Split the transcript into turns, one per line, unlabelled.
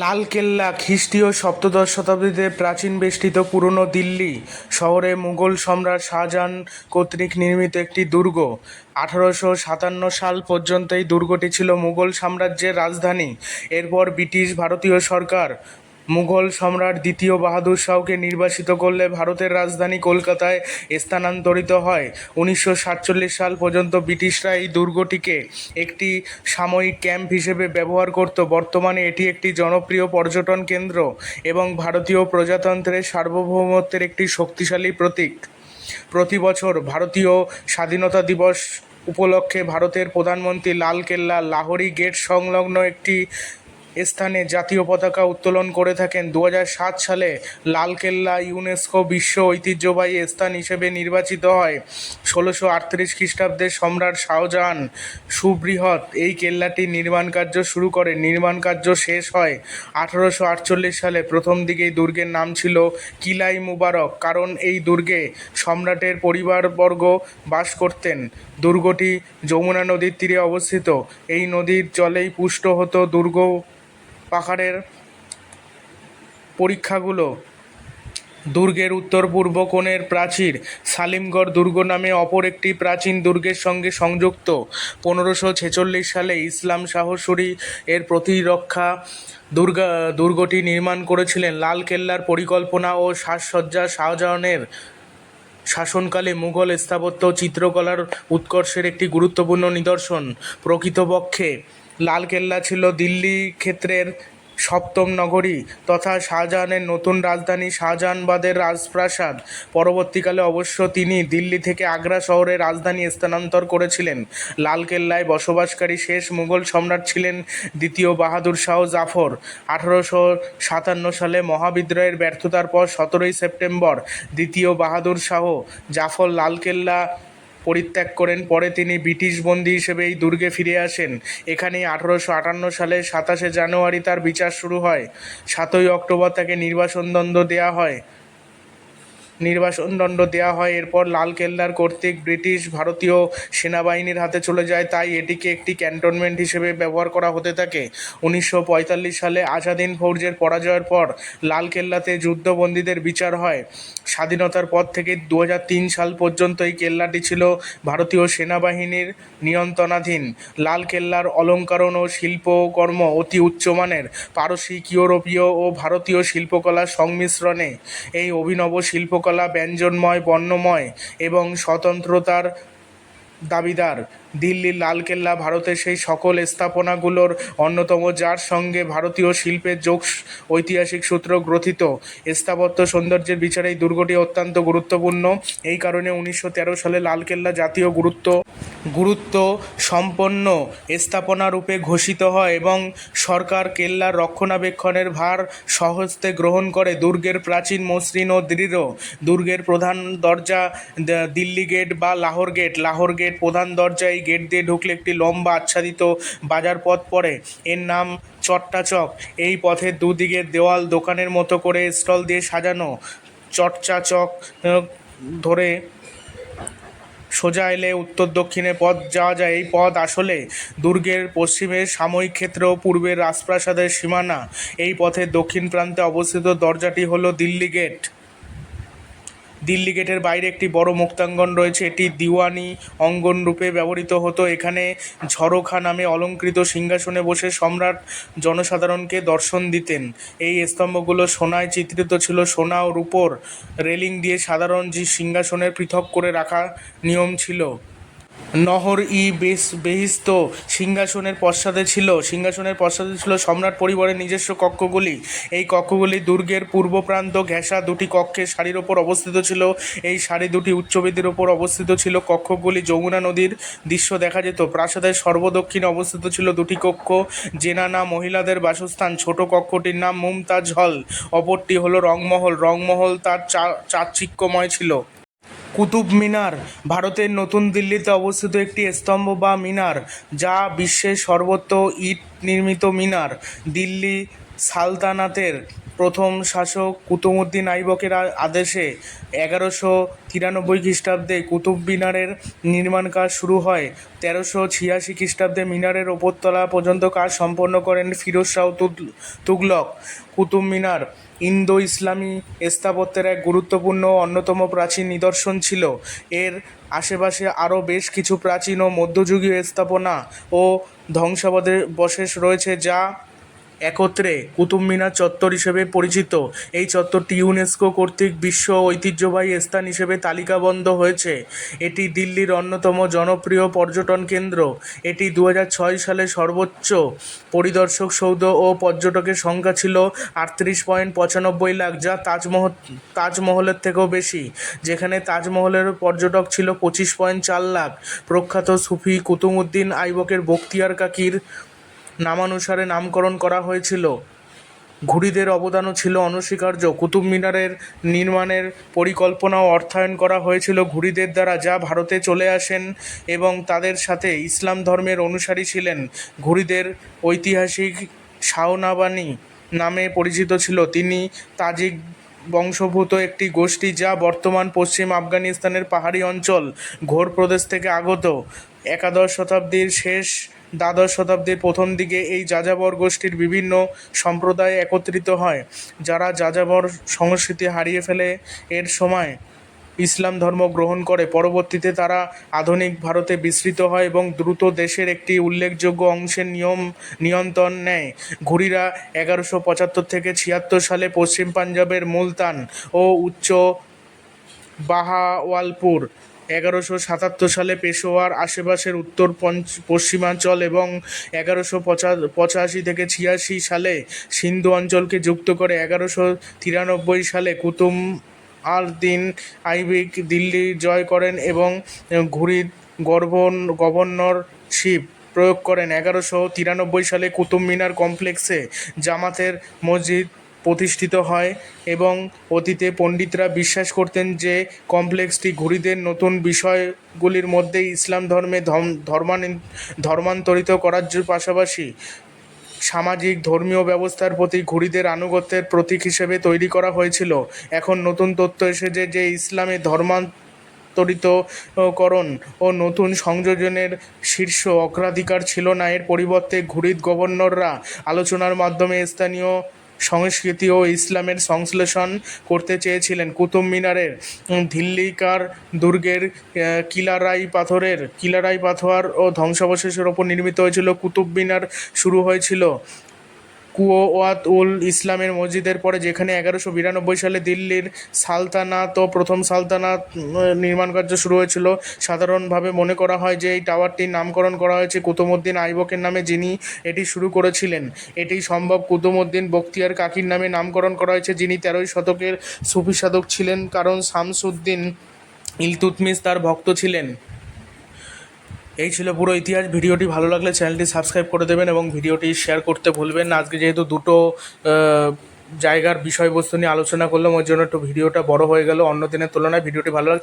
লালকেল্লা খ্রিস্টীয় সপ্তদশ শতাব্দীতে প্রাচীন বেষ্টিত পুরনো দিল্লি শহরে মুঘল সম্রাট শাহজাহান কর্তৃক নির্মিত একটি দুর্গ। আঠারোশো সাতান্ন সাল পর্যন্ত এই দুর্গটি ছিল মুঘল সাম্রাজ্যের রাজধানী। এরপর ব্রিটিশ ভারতীয় সরকার মুঘল সম্রাট দ্বিতীয় বাহাদুর শাহকে নির্বাসিত করলে ভারতের রাজধানী কলকাতায় স্থানান্তরিত হয়। উনিশশো সাতচল্লিশ সাল পর্যন্ত ব্রিটিশরা এই দুর্গটিকে একটি সাময়িক ক্যাম্প হিসেবে ব্যবহার করত। বর্তমানে এটি একটি জনপ্রিয় পর্যটন কেন্দ্র এবং ভারতীয় প্রজাতন্ত্রের সার্বভৌমত্বের একটি শক্তিশালী প্রতীক। প্রতি বছর ভারতীয় স্বাধীনতা দিবস উপলক্ষে ভারতের প্রধানমন্ত্রী লালকেল্লা লাহোরি গেট সংলগ্ন একটি স্থানে জাতীয় পতাকা উত্তোলন করে থাকেন। দু সালে লালকেল্লা ইউনেস্কো বিশ্ব ঐতিহ্যবাহী স্থান হিসেবে নির্বাচিত হয়। ষোলোশো আটত্রিশ খ্রিস্টাব্দে সম্রাট শাহজাহান সুবৃহৎ এই কেল্লাটির নির্মাণ কার্য শুরু করে নির্মাণ কার্য শেষ হয় আঠারোশো আটচল্লিশ সালে। প্রথম দিকেই দুর্গের নাম ছিল কিলাই মুবারক, কারণ এই দুর্গে সম্রাটের পরিবারবর্গ বাস করতেন। দুর্গটি যমুনা নদীর তীরে অবস্থিত। এই নদীর জলেই পুষ্ট হতো দুর্গ পাহাড়ের পরীক্ষাগুলো দুর্গের উত্তর পূর্ব কোণের প্রাচীর সালিমগড় দুর্গ নামে অপর একটি প্রাচীন দুর্গের সঙ্গে সংযুক্ত। পনেরোশো ছেচল্লিশ সালে ইসলাম শাহ সুরি এর প্রতিরক্ষা দুর্গা, দুর্গটি নির্মাণ করেছিলেন। লালকেল্লার পরিকল্পনা ও সাজসজ্জা শাহজাহানের শাসনকালে মুঘল স্থাপত্য চিত্রকলার উৎকর্ষের একটি গুরুত্বপূর্ণ নিদর্শন। প্রকৃতপক্ষে লালকেল্লা ছিল দিল্লি ক্ষেত্রের সপ্তম নগরী তথা শাহজাহানের নতুন রাজধানী শাহজাহানবাদের রাজপ্রাসাদ। পরবর্তীকালে অবশ্য তিনি দিল্লি থেকে আগ্রা শহরে রাজধানী স্থানান্তর করেছিলেন। লালকেল্লায় বসবাসকারী শেষ মুঘল সম্রাট ছিলেন দ্বিতীয় বাহাদুর শাহ জাফর। আঠারোশো সাতান্ন সালে মহাবিদ্রোহের ব্যর্থতার পর সতেরোই সেপ্টেম্বর দ্বিতীয় বাহাদুর শাহ জাফর লালকেল্লা পরিত্যাগ করেন। পরে তিনি ব্রিটিশ বন্দী হিসেবে এই দুর্গে ফিরে আসেন। এখানেই আঠারোশো আটান্ন সালে সাতাশে জানুয়ারি তার বিচার শুরু হয়। সাতই অক্টোবর তাকে নির্বাসন দ্বন্দ্ব দেওয়া হয়। নির্বাসন দণ্ড দেওয়া হয়। এরপর লালকেল্লার কর্তৃক ব্রিটিশ ভারতীয় সেনাবাহিনীর হাতে চলে যায়। তাই এটিকে একটি ক্যান্টনমেন্ট হিসেবে ব্যবহার করা হতে থাকে। উনিশশো পঁয়তাল্লিশ সালে আজাদিন ফৌজের পরাজয়ের পর লালকেল্লাতে যুদ্ধবন্দীদের বিচার হয়। স্বাধীনতার পর থেকে দু হাজার তিন সাল পর্যন্ত এই কেল্লাটি ছিল ভারতীয় সেনাবাহিনীর নিয়ন্ত্রণাধীন। লালকেল্লার অলঙ্কারণ ও শিল্পকর্ম অতি উচ্চমানের। পারসিক, ইউরোপীয় ও ভারতীয় শিল্পকলার সংমিশ্রণে এই অভিনব শিল্পকলা ব্যঞ্জনময়, বর্ণময় এবং স্বতন্ত্রতার দাবিদার। দিল্লির লালকেল্লা ভারতের সেই সকল স্থাপনাগুলোর অন্যতম, যার সঙ্গে ভারতীয় শিল্পের যোগ ঐতিহাসিক সূত্র গ্রথিত। স্থাপত্য সৌন্দর্যের বিচারে এই দুর্গটি অত্যন্ত গুরুত্বপূর্ণ। এই কারণে উনিশশো তেরো সালে লালকেল্লা জাতীয় গুরুত্ব গুরুত্ব সম্পন্ন স্থাপনা রূপে ঘোষিত হয় এবং সরকার কেল্লার রক্ষণাবেক্ষণের ভার সহস্তে গ্রহণ করে। দুর্গের প্রাচীন, মসৃণ ও দৃঢ়। দুর্গের প্রধান দরজা দিল্লি গেট বা লাহোর গেট। লাহোর গেট প্রধান দরজা এই গেট দিয়ে ঢুকলে একটি লম্বা আচ্ছাদিত বাজার পথ পড়ে। এর নাম চট্টাচক। এই পথের দুদিকে দেওয়াল, দোকানের মতো করে স্টল দিয়ে সাজানো। চটচা চক ধরে সোজা এলে উত্তর দক্ষিণে পথ যাওয়া যায়। এই পথ আসলে দুর্গের পশ্চিমের সাময়িক ক্ষেত্র, পূর্বের রাজপ্রাসাদের সীমানা। এই পথের দক্ষিণ প্রান্তে অবস্থিত দরজাটি হলো দিল্লি গেট। দিল্লি গেটের বাইরে একটি বড় মুক্তাঙ্গন রয়েছে। এটি দিওয়ানি অঙ্গন রূপে ব্যবহৃত হতো। এখানে ঝরোখা নামে অলঙ্কৃত সিংহাসনে বসে সম্রাট জনসাধারণকে দর্শন দিতেন। এই স্তম্ভগুলো সোনায় চিত্রিত ছিল। সোনা ও রূপোর রেলিং দিয়ে সাধারণ যে সিংহাসনের পৃথক করে রাখা নিয়ম ছিল। নহর ই বেশ বেহিস্ত সিংহাসনের পশ্চাতে ছিল। সিংহাসনের পশ্চাতে ছিল সম্রাট পরিবারের নিজস্ব কক্ষগুলি। এই কক্ষগুলি দুর্গের পূর্ব প্রান্ত ঘেঁষা দুটি কক্ষের সারির ওপর অবস্থিত ছিল। এই সারি দুটি উচ্চবেদির ওপর অবস্থিত ছিল। কক্ষগুলি যমুনা নদীর দৃশ্য দেখা যেত। প্রাসাদের সর্বদক্ষিণে অবস্থিত ছিল দুটি কক্ষ। জেনানা মহিলাদের বাসস্থান। ছোট কক্ষটির নাম মুমতাজ হল। অপরটি হলো রংমহল। রংমহল তার চা- চাকচিক্যময় ছিল। কুতুব মিনার। ভারতের নতুন দিল্লিতে অবস্থিত একটি স্তম্ভ বা মিনার, যা বিশ্বের সর্বত্র ইট নির্মিত মিনার, দিল্লি সালতানাতের প্রথম শাসক কুতুবউদ্দিন আইবকের আদেশে এগারোশো তিরানব্বই খ্রিস্টাব্দে কুতুব মিনারের নির্মাণ কাজ শুরু হয়। তেরোশো ছিয়াশি খ্রিস্টাব্দে মিনারের ওপরতলা পর্যন্ত কাজ সম্পন্ন করেন ফিরোজ শাহ তুগ- তুগলক। কুতুব মিনার ইন্দো ইসলামী স্থাপত্যের এক গুরুত্বপূর্ণ অন্যতম প্রাচীন নিদর্শন ছিল। এর আশেপাশে আরও বেশ কিছু প্রাচীন ও মধ্যযুগীয় স্থাপনা ও ধ্বংসাবশেষ রয়েছে, যা একত্রে কুতুব মিনার চত্বর হিসেবে পরিচিত। এই চত্বরটি ইউনেস্কো কর্তৃক বিশ্ব ঐতিহ্যবাহী স্থান হিসেবে তালিকাবদ্ধ হয়েছে। এটি দিল্লির অন্যতম জনপ্রিয় পর্যটন কেন্দ্র। এটি দু সালে সর্বোচ্চ পরিদর্শক সৌধ ও পর্যটকের সংখ্যা ছিল আটত্রিশ পয়েন্ট পঁচানব্বই লাখ, যা তাজমহল তাজমহলের থেকেও বেশি, যেখানে তাজমহলের পর্যটক ছিল পঁচিশ পয়েন্ট চার লাখ। প্রখ্যাত সুফি কুতুবউদ্দিন আইবকের বখতিয়ার কাকির নামানুসারে নামকরণ করা হয়েছিল। ঘুরিদের অবদানও ছিল অনস্বীকার্য। কুতুব মিনারের নির্মাণের পরিকল্পনা ও অর্থায়ন করা হয়েছিল ঘুরিদের দ্বারা, যা ভারতে চলে আসেন এবং তাদের সাথে ইসলাম ধর্মের অনুসারী ছিলেন। ঘুরিদের ঐতিহাসিক শাওনাবানি নামে পরিচিত ছিল। তিনি তাজিক বংশভূত একটি গোষ্ঠী যা বর্তমান পশ্চিম আফগানিস্তানের পাহাড়ি অঞ্চল ঘোর প্রদেশ থেকে আগত। একাদশ শতাব্দীর শেষ দ্বাদশ শতাব্দীর প্রথম দিকে এই যাযাবর গোষ্ঠীর বিভিন্ন সম্প্রদায় একত্রিত হয়, যারা যাযাবর সংস্কৃতি হারিয়ে ফেলে। এর সময় ইসলাম ধর্ম গ্রহণ করে, পরবর্তীতে তারা আধুনিক ভারতে বিস্তৃত হয় এবং দ্রুত দেশের একটি উল্লেখযোগ্য অংশের নিয়ম নিয়ন্ত্রণ নেয়। ঘুরিরা এগারোশো পঁচাত্তর থেকে ছিয়াত্তর সালে পশ্চিম পাঞ্জাবের মুলতান ও উচ্চ বাহাওয়ালপুর এগারোশো সাতাত্তর সালে পেশোয়ার আশেপাশের উত্তর পশ্চিমাঞ্চল এবং এগারোশো পঁচা, পঁচাশি থেকে ছিয়াশি সালে সিন্ধু অঞ্চলকে যুক্ত করে এগারোশো তিরানব্বই সালে কুতুম আর দিন আইবিক দিল্লি জয় করেন এবং ঘুরিদ গভর্ন গভর্নরশিপ প্রয়োগ করেন। এগারোশো তিরানব্বই সালে কুতুব মিনার কমপ্লেক্সে জামাতের মসজিদ প্রতিষ্ঠিত হয় এবং অতীতে পণ্ডিতরা বিশ্বাস করতেন যে কমপ্লেক্সটি ঘুরিদের নতুন বিষয়গুলির মধ্যে ইসলাম ধর্মে ধর্ম- ধর্মান্তরিত করার পাশাপাশি সামাজিক, ধর্মীয় ব্যবস্থার প্রতি ঘুরিদের আনুগত্যের প্রতীক হিসেবে তৈরি করা হয়েছিল। এখন নতুন তথ্য এসেছে যে ইসলামে ধর্মান্তরিতকরণ ও নতুন সংযোজনের শীর্ষ অগ্রাধিকার ছিল না। এর পরিবর্তে ঘুরিদ গভর্নররা আলোচনার মাধ্যমে স্থানীয় সংস্কৃতি ও ইসলামের সংশ্লেষণ করতে চেয়েছিলেন। কুতুব মিনারের ধিল্লিকার দুর্গের কিলারাই পাথরের, কিলারাই পাথর ও ধ্বংসাবশেষের ওপর নির্মিত হয়েছিল। কুতুব মিনার শুরু হয়েছিল কুয়োয়াত উল ইসলামের মসজিদের পরে, যেখানে এগারোশো বিরানব্বই সালে দিল্লির সালতানাত ও প্রথম সালতানাত নির্মাণ কার্য শুরু হয়েছিল। সাধারণভাবে মনে করা হয় যে এই টাওয়ারটির নামকরণ করা হয়েছে কুতুবউদ্দিন আইবকের নামে, যিনি এটি শুরু করেছিলেন। এটি সম্ভব কুতুবউদ্দিন বখতিয়ার কাকির নামে নামকরণ করা হয়েছে, যিনি তেরোই শতকের সুফি সাধক ছিলেন, কারণ শামসুদ্দিন ইলতুতমিশ তার ভক্ত ছিলেন। এই ছিল পুরো ইতিহাস। ভিডিওটি ভালো লাগলে চ্যানেলটি সাবস্ক্রাইব করে দেবেন এবং ভিডিওটি শেয়ার করতে ভুলবেন না। আজকে যেহেতু দুটো জায়গার বিষয়বস্তু নিয়ে আলোচনা করলাম, ওই জন্য একটু ভিডিওটা বড় হয়ে গেল। অন্য দিনের তুলনায় ভিডিওটি ভালো লাগে